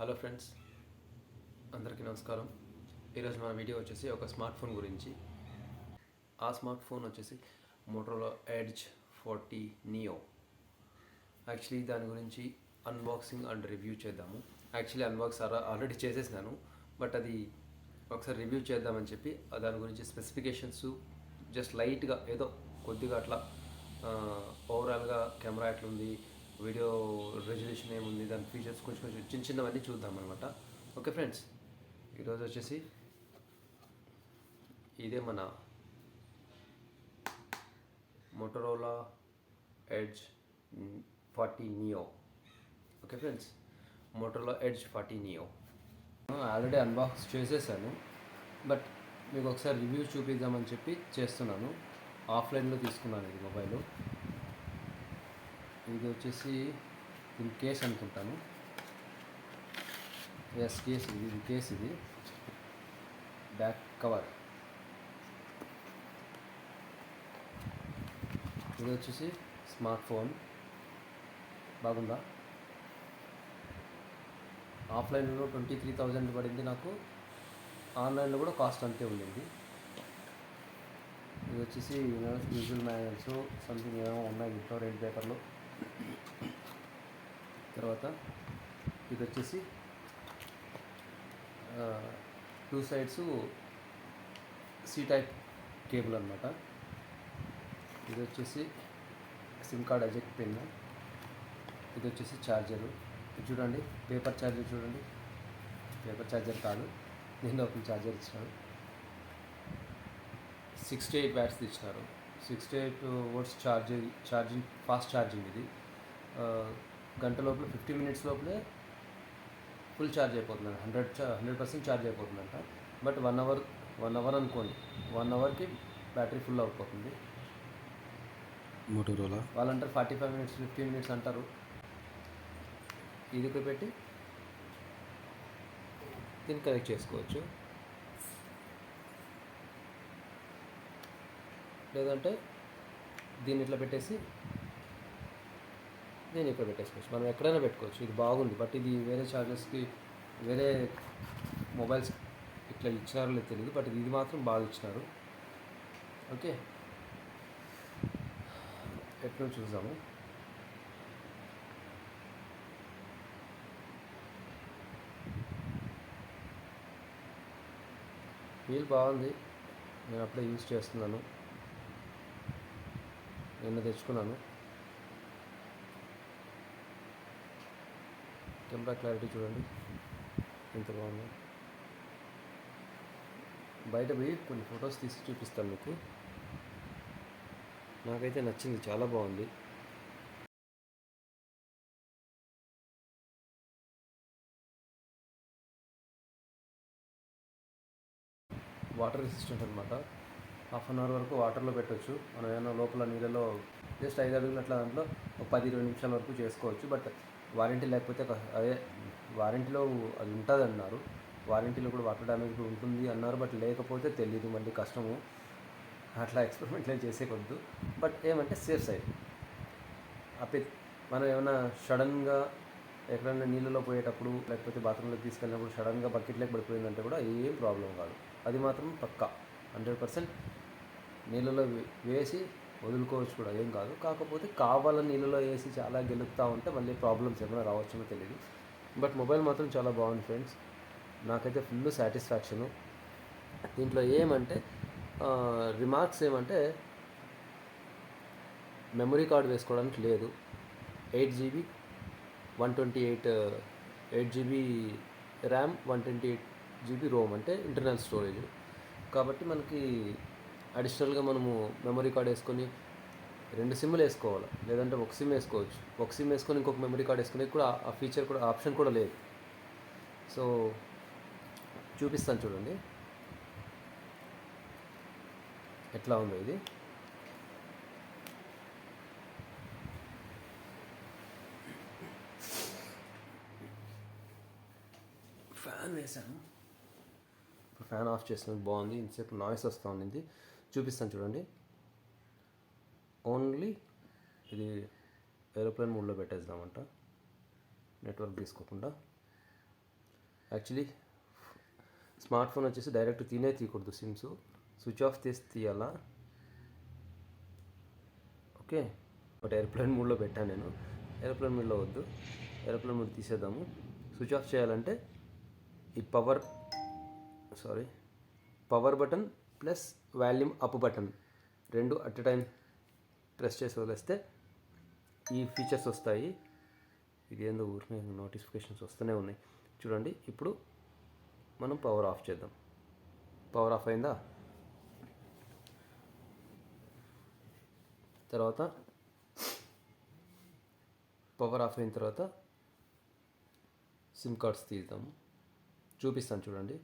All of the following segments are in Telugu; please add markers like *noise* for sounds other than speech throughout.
హలో ఫ్రెండ్స్ అందరికీ నమస్కారం. ఈరోజు మన వీడియో వచ్చేసి ఒక స్మార్ట్ ఫోన్ గురించి. ఆ స్మార్ట్ ఫోన్ వచ్చేసి మోటోలో ఎడ్జ్ ఫార్టీ నియో యాక్చువల్లీ దాని గురించి అన్బాక్సింగ్ అండ్ రివ్యూ చేద్దాము. యాక్చువల్లీ అన్బాక్స్ ఆల్రెడీ చేసేసినాను బట్ అది ఒకసారి రివ్యూ చేద్దామని చెప్పి దాని గురించి స్పెసిఫికేషన్స్ జస్ట్ లైట్గా ఏదో కొద్దిగా అట్లా ఓవరాల్గా కెమెరా ఎట్లుంది వీడియో రెజల్యూషన్ ఏముంది దాని ఫీచర్స్ కొంచెం కొంచెం చిన్న చిన్నవన్నీ చూద్దాం అనమాట ఓకే ఫ్రెండ్స్ ఈరోజు వచ్చేసి ఇదే మన Motorola edge forty neo okay friends Motorola edge forty neo already unbox చేసేసాను. బట్ మీకు ఒకసారి రివ్యూ చూపిద్దామని చెప్పి చేస్తున్నాను. ఆఫ్లైన్లో తీసుకున్నాను ఇది మొబైల్ ఇది వచ్చేసి దీని కేస్ అనుకుంటాను. ఎస్ కేస్ ఇది ఇది కేస్ ఇది. బ్యాక్ కవర్ ఇది వచ్చేసి స్మార్ట్ ఫోన్ బాగుందా? ఆఫ్లైన్లో ట్వంటీ త్రీ థౌజండ్ పడింది నాకు. ఆన్లైన్లో కూడా కాస్ట్ అంతే ఉండింది. ఇది వచ్చేసి యూజువల్ మ్యానువల్స్ సంథింగ్ ఏమో ఉన్నాయి ఇంట్లో రెండు పేపర్లు తర్వాత ఇది వచ్చేసి two sides C type cable అనమాట ఇది వచ్చేసి సిమ్ కార్డ్ అజెక్ట్ పిన్ ఇది వచ్చేసి ఛార్జరు ఇది చూడండి పేపర్ ఛార్జర్ చూడండి. పేపర్ ఛార్జర్ కాదు నేను ఒక ఛార్జర్ ఇచ్చాను సిక్స్టీ ఎయిట్ బ్యాట్స్ ఇచ్చినారు. Sixty eight watts charging charging fast charging ఇది. ఆ, గంట లోపల ఫిఫ్టీ మినిట్స్ లోపలే ఫుల్ ఛార్జ్ అయిపోతుంది hundred hundred percent charge అయిపోతుందంట. But one hour one hour అనుకోండి. వన్ అవర్కి బ్యాటరీ ఫుల్ అయిపోతుంది Motorola వాళ్ళంటారు forty five minutes fifty minutes అంటారు. ఇది పెట్టి దీన్ని కనెక్ట్ చేసుకోవచ్చు. లేదంటే దీన్ని ఇట్లా పెట్టేసి దీన్ని ఇక్కడ పెట్టేసుకోవచ్చు. మనం ఎక్కడైనా పెట్టుకోవచ్చు. ఇది బాగుంది. బట్ ఇది వేరే ఛార్జెస్కి వేరే మొబైల్స్ ఇట్లా ఇచ్చినారో లేదు తెలియదు బట్ ఇది మాత్రం బాగా ఇచ్చినారు. ఓకే. ఎట్లా చూద్దాము. వీల్ బాగుంది. నేను అప్పుడే యూజ్ చేస్తున్నాను. నిన్న తెచ్చుకున్నాను. కెమెరా క్లారిటీ చూడండి. ఎంత బాగుంది. బయట పోయి కొన్ని ఫొటోస్ తీసి చూపిస్తాను మీకు. నాకైతే నచ్చింది చాలా బాగుంది. వాటర్ రెసిస్టెంట్ అనమాట హాఫ్ అన్ అవర్ వరకు వాటర్లో పెట్టొచ్చు. మనం ఏమైనా లోపల నీళ్ళలో జస్ట్ ఐదు అడుగులు అట్లా దాంట్లో ఒక పది ఇరవై నిమిషాల వరకు చేసుకోవచ్చు. బట్ వారంటీ లేకపోతే ఒక- అదే వారంటీలో అది ఉంటుంది అన్నారు. వారంటీలో కూడా వాటర్ డ్యామేజ్ కూడా ఉంటుంది అన్నారు. బట్ లేకపోతే తెలియదు మళ్ళీ కష్టము. అట్లా ఎక్స్పెరిమెంట్లు ఏం చేసేకొద్దు బట్ ఏమంటే సేఫ్ సైడ్. అప్పి మనం ఏమైనా సడన్గా ఎక్కడైనా నీళ్ళలో పోయేటప్పుడు లేకపోతే బాత్రూంలోకి తీసుకెళ్ళినప్పుడు సడన్గా బకెట్లోకి పడిపోయిందంటే కూడా ఏం ప్రాబ్లం కాదు. అది మాత్రం పక్కా. హండ్రెడ్ పర్సెంట్ నీళ్ళలో వేసి వదులుకోవచ్చు కూడా ఏం కాదు. కాకపోతే కావాలని నీళ్ళలో వేసి చాలా గెలుపుతూ ఉంటే మళ్ళీ ప్రాబ్లమ్స్ ఏమైనా రావచ్చునో తెలియదు బట్ మొబైల్ మాత్రం చాలా బాగుంది ఫ్రెండ్స్. నాకైతే ఫుల్ సాటిస్ఫాక్షను. దీంట్లో ఏమంటే రిమార్క్స్ ఏమంటే మెమరీ కార్డ్ వేసుకోవడానికి లేదు. Eight GB one twenty eight eight GB RAM one twenty eight GB ROM అంటే ఇంటర్నల్ స్టోరేజ్. కాబట్టి మనకి అడిషనల్గా మనము మెమరీ కార్డ్ వేసుకొని రెండు సిమ్లు వేసుకోవాలి. లేదంటే ఒక సిమ్ వేసుకోవచ్చు. ఒక సిమ్ వేసుకొని ఇంకొక మెమరీ కార్డ్ వేసుకునే కూడా ఆ- ఫీచర్ కూడా ఆప్షన్ కూడా లేదు. సో చూపిస్తాను చూడండి. ఎట్లా ఉందో ఇది. ఫ్యాన్ వేసాను ఫ్యాన్ ఆఫ్ చేసినప్పుడు బాగుంది ఇంతసేపు నాయిస్ వస్తూ ఉండింది. చూపిస్తాను చూడండి. ఓన్లీ ఇది ఏరోప్లేన్ మూడ్లో పెట్టేద్దామంట. నెట్వర్క్ తీసుకోకుండా. యాక్చువల్లీ స్మార్ట్ ఫోన్ వచ్చేసి డైరెక్ట్ తీనే తీయకూడదు సిమ్స్ స్విచ్ ఆఫ్ తీసి తీయాలా? ఓకే బట్ ఏరోప్లేన్ మూడ్లో పెట్టాను నేను. ఏరోప్లేన్ మూడ్లో వద్దు. ఏరోప్లేన్ మూడ్ తీసేద్దాము. స్విచ్ ఆఫ్ చేయాలంటే ఈ power sorry power button plus volume up button రెండు అట్ ఎ టైం ప్రెస్ చేసి వదిలేస్తే ఈ ఫీచర్స్ వస్తాయి. ఇదేందో ఊరికే నోటిఫికేషన్స్ వస్తూనే ఉన్నాయి. చూడండి ఇప్పుడు మనం పవర్ ఆఫ్ చేద్దాం. పవర్ ఆఫ్ అయిందా? తర్వాత పవర్ ఆఫ్ అయిన తర్వాత సిమ్ కార్డ్స్ తీద్దాము చూపిస్తాను చూడండి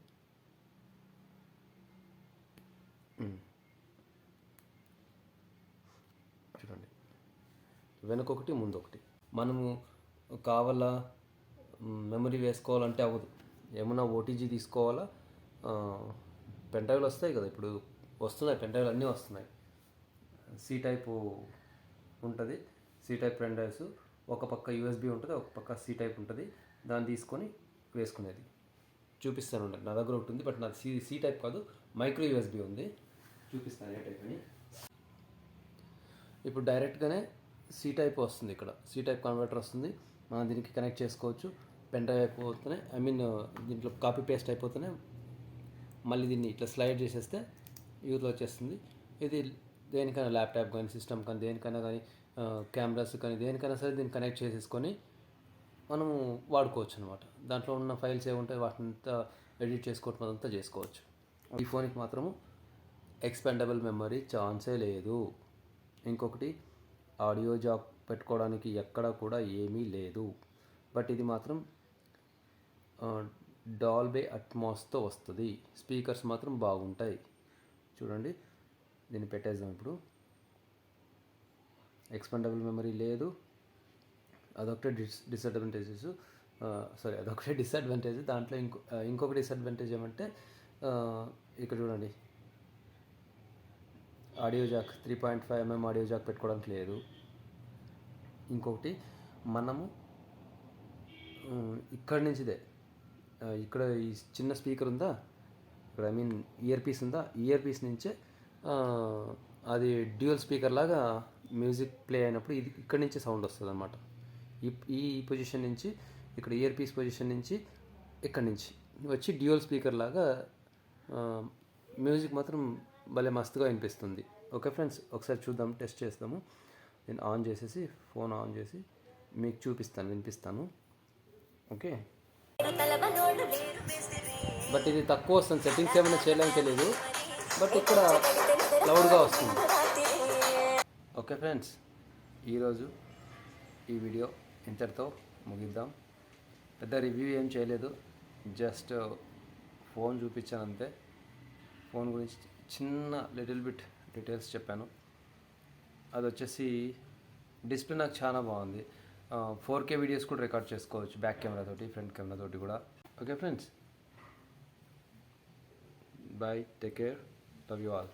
ఉమ్. చూడండి వెనకొకటి ముందు ఒకటి మనము కావాలా మెమరీ వేసుకోవాలంటే అవ్వదు. ఏమన్నా ఓటీజీ తీసుకోవాలా పెన్డ్రైవ్లు వస్తాయి కదా ఇప్పుడు వస్తున్నాయి పెన్డ్రైవ్లు అన్నీ వస్తున్నాయి. సి టైపు ఉంటుంది సి టైప్ పెన్ డ్రైవ్స్. ఒక పక్క యూఎస్బి ఉంటుంది ఒక పక్క సి టైప్ ఉంటుంది. దాన్ని తీసుకొని వేసుకునేది. చూపిస్తాను నా దగ్గర ఒకటి ఉంది బట్ నాది సి సి టైప్ కాదు మైక్రో యూఎస్బి ఉంది. చూపిస్తాను ఏ టైప్ అని. ఇప్పుడు డైరెక్ట్గానే సి టైప్ వస్తుంది ఇక్కడ. సి టైప్ కన్వర్టర్ వస్తుంది. మనం దీనికి కనెక్ట్ చేసుకోవచ్చు. పెన్ డ్రైవ్ అయిపోతేనే ఐ మీన్ దీంట్లో కాపీ పేస్ట్ అయిపోతేనే మళ్ళీ దీన్ని ఇట్లా స్లైడ్ చేసేస్తే యూజ్లో వచ్చేస్తుంది. ఇది దేనికైనా ల్యాప్టాప్ కానీ సిస్టమ్ కానీ దేనికైనా కానీ కెమెరాస్ కానీ దేనికైనా సరే దీన్ని కనెక్ట్ చేసేసుకొని మనము వాడుకోవచ్చు అనమాట దాంట్లో ఉన్న ఫైల్స్ ఏముంటాయి వాటిని అంతా ఎడిట్ చేసుకోవటం అదంతా చేసుకోవచ్చు. ఈ ఫోన్కి మాత్రము ఎక్స్పెండబుల్ మెమరీ ఛాన్సే లేదు. ఇంకొకటి ఆడియో జాక్ పెట్టుకోవడానికి ఎక్కడ కూడా ఏమీ లేదు. బట్ ఇది మాత్రం డాల్బే అట్మాస్తో వస్తుంది. స్పీకర్స్ మాత్రం బాగుంటాయి. చూడండి దీన్ని పెట్టేద్దాం ఇప్పుడు. ఎక్స్పెండబుల్ మెమరీ లేదు. అదొకటే డిస్ డిసడ్వాంటేజెస్. సారీ అదొకటే *laughs* డిసడ్వాంటేజ్. దాంట్లో ఇంకో ఇంకొక డిసడ్వాంటేజ్ ఏమంటే ఇక్కడ చూడండి. Audio jack three point five mm audio jack పెట్టుకోవడానికి లేదు. ఇంకొకటి మనము ఇక్కడి నుంచిదే ఇక్కడ ఈ చిన్న స్పీకర్ ఉందా? ఇక్కడ ఐ మీన్ ఇయర్ పీస్ ఉందా? ఇయర్ పీస్ నుంచే అది డ్యూయల్ స్పీకర్ లాగా మ్యూజిక్ ప్లే అయినప్పుడు ఇది ఇక్కడి నుంచే సౌండ్ వస్తుంది అనమాట ఈ ఈ పొజిషన్ నుంచి ఇక్కడ ఇయర్ పీస్ పొజిషన్ నుంచి ఇక్కడి నుంచి. వచ్చి డ్యూయల్ స్పీకర్ లాగా మ్యూజిక్ మాత్రం భలే మస్తుగా వినిపిస్తుంది ఓకే ఫ్రెండ్స్ ఒకసారి చూద్దాం టెస్ట్ చేస్తాము నేను ఆన్ చేసేసి ఫోన్ ఆన్ చేసి మీకు చూపిస్తాను వినిపిస్తాను. ఓకే? బట్ ఇది తక్కువ వస్తుంది సెట్టింగ్స్ ఏమైనా చేయలేని తెలియదు బట్ ఇక్కడ లౌడ్గా వస్తుంది. ఓకే ఫ్రెండ్స్ ఈరోజు ఈ వీడియో ఇంతటితో ముగిద్దాం. పెద్ద రివ్యూ ఏం చేయలేదు. జస్ట్ ఫోన్ చూపించాను అంతే. ఫోన్ గురించి చిన్న లిటిల్ బిట్ డీటెయిల్స్ చెప్పాను. అది వచ్చేసి డిస్ప్లే నాకు చాలా బాగుంది. ఫోర్ కే వీడియోస్ కూడా రికార్డ్ చేసుకోవచ్చు బ్యాక్ కెమెరా తోటి ఫ్రంట్ కెమెరా తోటి కూడా. Okay friends bye take care love you all